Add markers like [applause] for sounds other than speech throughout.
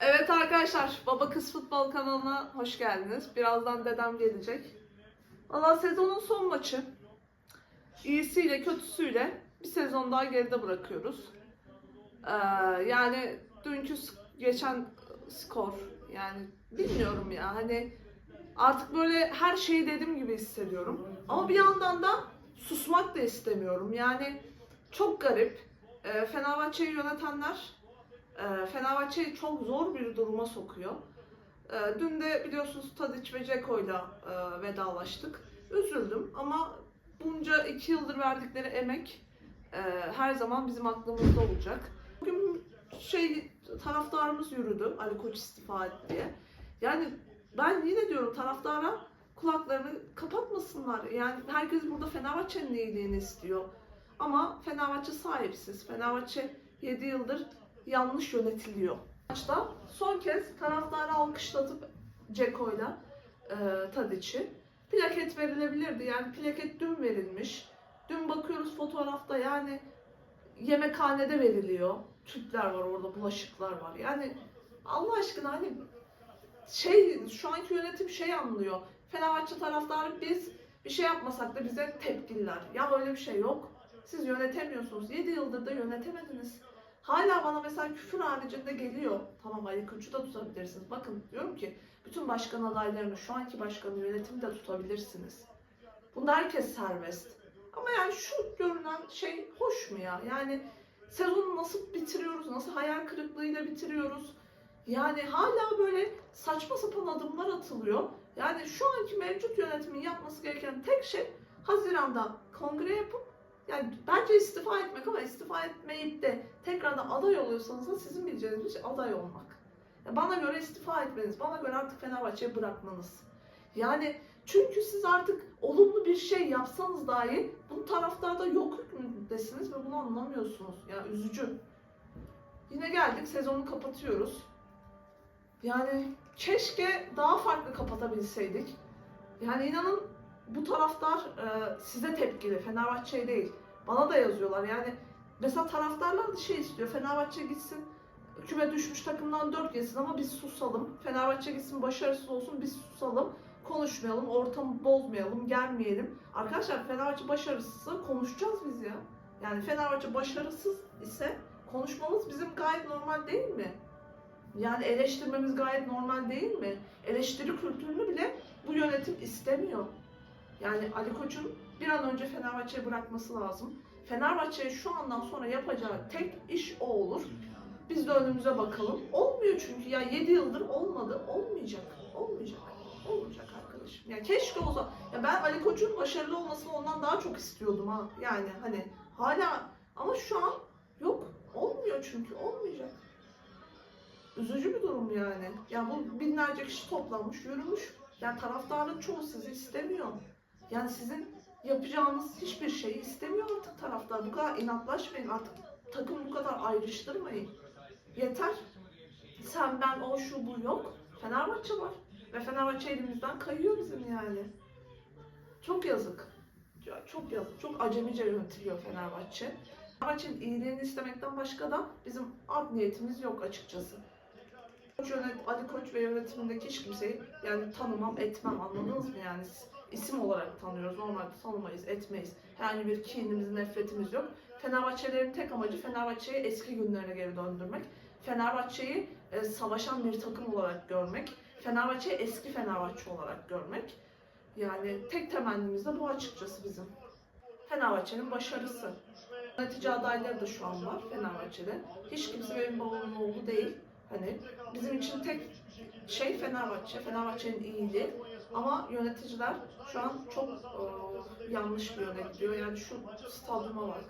Evet arkadaşlar, Baba Kız Futbol kanalına hoş geldiniz. Birazdan dedem gelecek. Valla sezonun son maçı. İyisiyle kötüsüyle bir sezon daha geride bırakıyoruz. Ee, yani dünkü geçen skor yani bilmiyorum ya hani artık böyle her şeyi dediğim gibi hissediyorum. Ama bir yandan da susmak da istemiyorum. Yani çok garip. Ee, Fenerbahçe'yi yönetenler Fenerbahçe'yi çok zor bir duruma sokuyor. E, Dün de biliyorsunuz Tadic ve Ceko'yla e, vedalaştık. Üzüldüm ama bunca iki yıldır verdikleri emek e, her zaman bizim aklımızda olacak. Bugün şey taraftarımız yürüdü Ali Koç istifa etti diye. Yani ben yine diyorum taraftara kulaklarını kapatmasınlar. Yani herkes burada Fenerbahçe'nin iyiliğini istiyor. Ama Fenerbahçe sahipsiz. Fenerbahçe 7 yıldır yanlış yönetiliyor. Maçta son kez taraftarı alkışlatıp Ceko'yla e, Tadic'i plaket verilebilirdi. Yani plaket dün verilmiş. Dün bakıyoruz fotoğrafta yani yemekhanede veriliyor. Tüpler var orada, bulaşıklar var. Yani Allah aşkına hani şey şu anki yönetim şey anlıyor. Fenerbahçe taraftarı biz bir şey yapmasak da bize tepkililer. Ya öyle bir şey yok. Siz yönetemiyorsunuz. 7 yıldır da yönetemediniz. Hala bana mesela küfür haricinde geliyor. Tamam Ali Koç'u da tutabilirsiniz. Bakın diyorum ki bütün başkan adaylarını, şu anki başkanı yönetimi de tutabilirsiniz. Bunda herkes serbest. Ama yani şu görünen şey hoş mu ya? Yani sezonu nasıl bitiriyoruz, nasıl hayal kırıklığıyla bitiriyoruz? Yani hala böyle saçma sapan adımlar atılıyor. Yani şu anki mevcut yönetimin yapması gereken tek şey Haziran'da kongre yapıp yani bence istifa etmek ama istifa etmeyip de tekrardan aday oluyorsanız da sizin bileceğiniz bir şey aday olmak. Ya bana göre istifa etmeniz, bana göre artık Fenerbahçe'yi bırakmanız. Yani çünkü siz artık olumlu bir şey yapsanız dahi bu taraftarda yok hükmündesiniz ve bunu anlamıyorsunuz. Ya üzücü. Yine geldik sezonu kapatıyoruz. Yani keşke daha farklı kapatabilseydik. Yani inanın bu taraftar e, size tepkili, Fenerbahçe'ye değil. Bana da yazıyorlar yani. Mesela taraftarlar da şey istiyor, Fenerbahçe gitsin, küme düşmüş takımdan 4 yesin ama biz susalım. Fenerbahçe gitsin, başarısız olsun, biz susalım. Konuşmayalım, ortamı bozmayalım, gelmeyelim. Arkadaşlar Fenerbahçe başarısızsa konuşacağız biz ya. Yani Fenerbahçe başarısız ise konuşmamız bizim gayet normal değil mi? Yani eleştirmemiz gayet normal değil mi? Eleştiri kültürünü bile bu yönetim istemiyor. Yani Ali Koç'un bir an önce Fenerbahçe'yi bırakması lazım. Fenerbahçe'ye şu andan sonra yapacağı tek iş o olur. Biz de önümüze bakalım. Olmuyor çünkü ya 7 yıldır olmadı. Olmayacak. Olmayacak. Olmayacak arkadaşım. Ya keşke olsa. Ya ben Ali Koç'un başarılı olmasını ondan daha çok istiyordum ha. Yani hani hala ama şu an yok. Olmuyor çünkü. Olmayacak. Üzücü bir durum yani. Ya bu binlerce kişi toplanmış, yürümüş. Yani taraftarın çoğu sizi istemiyor. Yani sizin yapacağınız hiçbir şeyi istemiyor artık taraftar. Bu kadar inatlaşmayın artık. Takım bu kadar ayrıştırmayın. Yeter. Sen, ben, o, şu, bu yok. Fenerbahçe var. Ve Fenerbahçe elimizden kayıyor bizim yani. Çok yazık. Ya Çok yazık. Çok acemice yönetiliyor Fenerbahçe. Fenerbahçe'nin iyiliğini istemekten başka da bizim art niyetimiz yok açıkçası. Koç yönet, Ali Koç ve yönetimindeki hiç kimseyi yani tanımam, etmem anladınız mı yani? İsim olarak tanıyoruz. Normalde tanımayız, etmeyiz. Herhangi bir kinimiz, nefretimiz yok. Fenerbahçelerin tek amacı Fenerbahçe'yi eski günlerine geri döndürmek. Fenerbahçe'yi e, savaşan bir takım olarak görmek. Fenerbahçe'yi eski Fenerbahçe olarak görmek. Yani tek temennimiz de bu açıkçası bizim. Fenerbahçe'nin başarısı. Yönetici adayları da şu an var Fenerbahçe'de. Hiç kimse benim babamın oğlu değil. Hani bizim için tek şey Fenerbahçe, Fenerbahçe'nin iyiliği. Ama yöneticiler şu an çok e, yanlış yönetiyor. Yani şu stadyuma bak.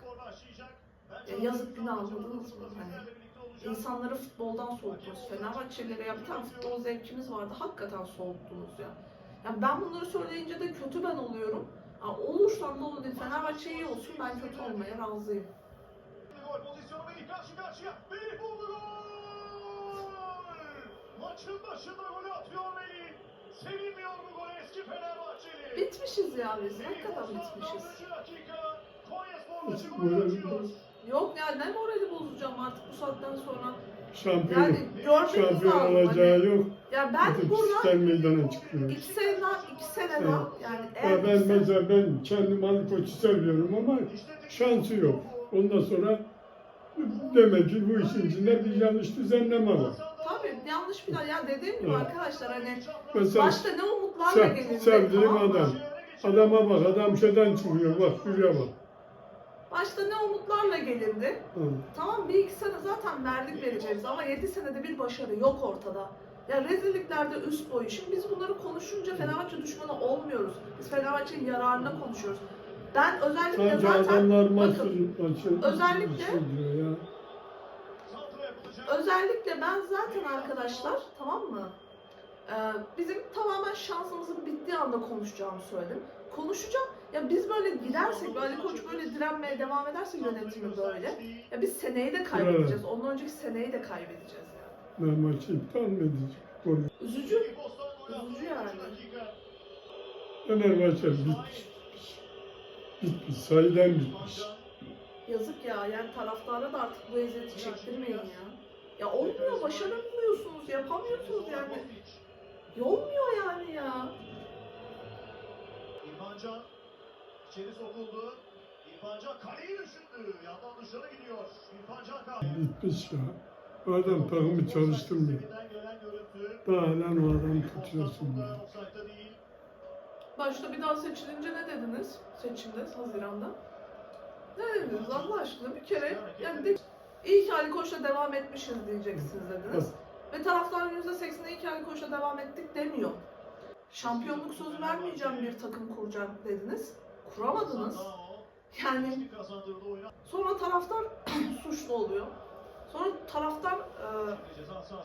Ya yazık günah anladınız mı? Hani insanları futboldan soğuttunuz. Fenerbahçelilere ya bir tane futbol zevkimiz vardı. Hakikaten soğuttunuz ya. Yani ben bunları söyleyince de kötü ben oluyorum. Ha, olursam da olur değil. Fenerbahçe iyi olsun ben kötü olmaya razıyım. Maçın başında golü atıyor Melih. Sevinmiyor bu gol eski Fenerbahçeli. Bitmişiz ya biz. Hakikaten bitmişiz. 60 dakika. Konya Spor maçı Hiç golü moral atıyor. yok. Ya ne morali bozacağım artık bu saatten sonra. Şampiyon, Yani görmeniz şampiyon lazım. olacağı Hani, yok. ya ben Bütün burada pislikler meydana çıkıyor. iki sene daha, iki sene daha yani eğer Ya ben sene- mesela ben kendim Ali Koç'u seviyorum ama şansı yok. Ondan sonra demek ki bu işin içinde bir yanlış düzenleme var. Yanlış plan. Ya dediğim gibi Evet. arkadaşlar hani Mesela başta ne umutlarla sev, gelindi. sevdiğim tamam mı? adam. Adama bak, adam şeyden çıkıyor, bak şuraya bak. Başta ne umutlarla gelindi. Hı. Tamam bir iki sene zaten verdik vereceğiz ama yedi senede bir başarı yok ortada. Ya rezilliklerde üst boyu. Şimdi biz bunları konuşunca Fenerbahçe düşmanı olmuyoruz. Biz Fenerbahçe'nin yararına konuşuyoruz. Ben özellikle Sanki zaten adamlar maçı, bakın maçı özellikle- diyor ya. Özellikle ben zaten arkadaşlar tamam mı? Ee, bizim tamamen şansımızın bittiği anda konuşacağımı söyledim. Konuşacağım. Ya biz böyle gidersek, böyle Ali Koç böyle direnmeye devam ederse yönetimi böyle. Ya biz seneyi de kaybedeceğiz. Ondan önceki seneyi de kaybedeceğiz yani. Ben maçı iptal mi edeceğim? Üzücü. Üzücü yani. Fenerbahçe bitmiş. Bitmiş, sayıdan bitmiş. Yazık ya. Yani taraftara da artık bu eziyeti çektirmeyin ya. Olmuyor, başaramıyorsunuz, yapamıyorsunuz yani. Olmuyor yani ya. İrfan Can içeri sokuldu. İrfan Can kaleyi düşündü. Yandan dışarı gidiyor. İrfan Can. Bitmiş ya. Bu adam takımı çalıştırmıyor. Daha hala o adamı tutuyorsun ya. Başta bir daha seçilince ne dediniz? Seçimde, Haziran'da. Ne dediniz Allah aşkına bir kere? Yani de, iyi ki Ali Koç'la devam etmişiz diyeceksiniz dediniz. Ve taraftar %80'e iyi ki Ali Koç'la devam ettik demiyor. Şampiyonluk sözü vermeyeceğim bir takım kuracağım dediniz. Kuramadınız. Yani sonra taraftar [clears throat] suçlu oluyor. Sonra taraftar e,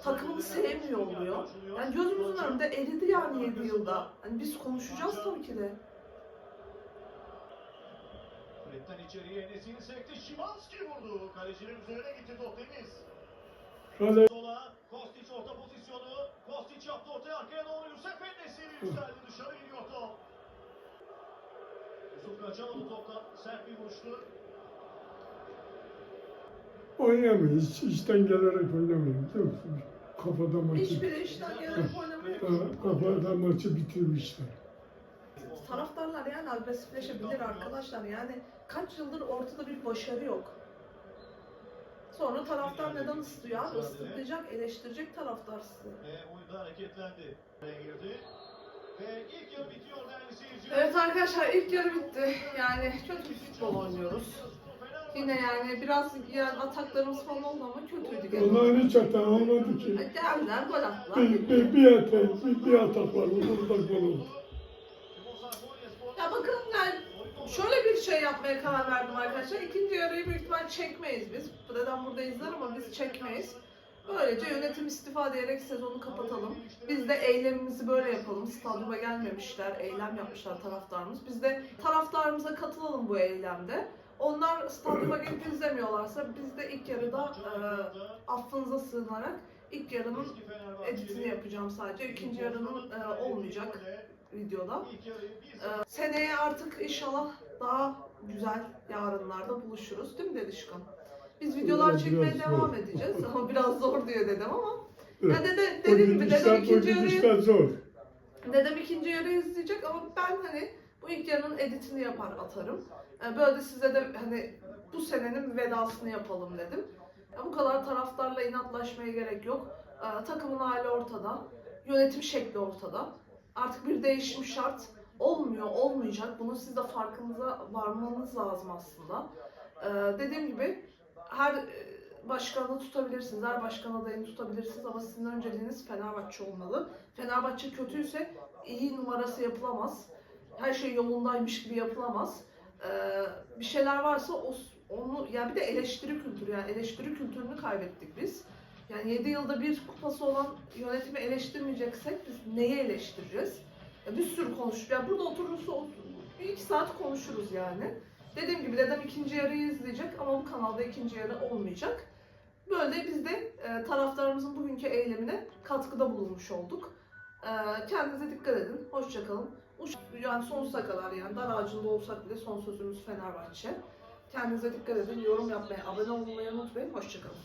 takımını sevmiyor oluyor. Yani gözümüzün önünde eridi yani 7 yılda. Hani biz konuşacağız tabii ki de. Fred'den içeriye Enes'ini sekti. Şimanski vurdu. Kalecinin üzerine gitti top temiz. Kale Sola Kostić orta pozisyonu. Kostić yaptı ortaya arkaya doğru Yusuf Enes'i yükseldi. Dışarı gidiyor top. Yusuf kaçamadı toptan. Sert bir vuruştu. Hiç içten gelerek. Biliyor musun? Kafada maçı, Hiçbiri işten gelerek oynamıyor. Ha, kafada maçı bitirmişler. Taraftarlar yani agresifleşebilir arkadaşlar. Yani kaç yıldır ortada bir başarı yok. Sonra taraftar neden ısıtıyor abi? Isıtlayacak, eleştirecek taraftar sizi. Ve oyunda hareketlendi. Girdi. Ve ilk yarı bitiyor değerli seyirciler. Evet arkadaşlar ilk yarı bitti. Yani kötü bir futbol oynuyoruz. Yine yani biraz yani ataklarımız falan oldu ama kötüydü genel. Onların hiç hata olmadı ki. Geldiler, gol attılar. Bir, bir, bir atak, bir, bir atak var. Burada gol oldu. Ya bakın yani şöyle bir şey yapmaya karar verdim arkadaşlar. İkinci yarıyı büyük ihtimal çekmeyiz biz. Buradan burada izler ama biz çekmeyiz. Böylece yönetim istifa diyerek sezonu kapatalım. Biz de eylemimizi böyle yapalım. Stadyuma gelmemişler, eylem yapmışlar taraftarımız. Biz de taraftarımıza katılalım bu eylemde. Onlar stadyuma gelip izlemiyorlarsa biz de ilk yarıda e, affınıza sığınarak ilk yarının editini yapacağım sadece. İkinci yarının e, olmayacak videoda. Ee, seneye artık inşallah daha güzel yarınlarda buluşuruz. Değil mi Dedişkan? Biz videolar çekmeye devam edeceğiz ama [laughs] biraz zor diyor dedem ama. Ya dede, O dediğim gibi dedem ikinci yarıyı, zor. dedem ikinci yarıyı izleyecek ama ben hani bu ilk yarının editini yapar atarım. Ee, Böyle de size de hani bu senenin vedasını yapalım dedim. Ya bu kadar taraftarla inatlaşmaya gerek yok. Ee, Takımın hali ortada. Yönetim şekli ortada. Artık bir değişim şart. Olmuyor, olmayacak. Bunun siz de farkınıza varmanız lazım aslında. Ee, dediğim gibi her e, başkanı tutabilirsiniz, her başkan adayını tutabilirsiniz ama sizin önceliğiniz Fenerbahçe olmalı. Fenerbahçe kötüyse iyi numarası yapılamaz. Her şey yolundaymış gibi yapılamaz. Ee, bir şeyler varsa o, onu yani bir de eleştiri kültürü yani eleştiri kültürünü kaybettik biz. Yani 7 yılda bir kupası olan yönetimi eleştirmeyeceksek biz neyi eleştireceğiz? Bir sürü konuş. Ya burada oturursa otur, bir iki saat konuşuruz yani. Dediğim gibi dedem ikinci yarıyı izleyecek ama bu kanalda ikinci yarı olmayacak. Böyle biz de e, taraftarımızın bugünkü eylemine katkıda bulunmuş olduk. E, kendinize dikkat edin. Hoşçakalın. Yani sonsuza kadar yani dar ağacında olsak bile son sözümüz Fenerbahçe. Kendinize dikkat edin. Yorum yapmayı, abone olmayı unutmayın. Hoşçakalın.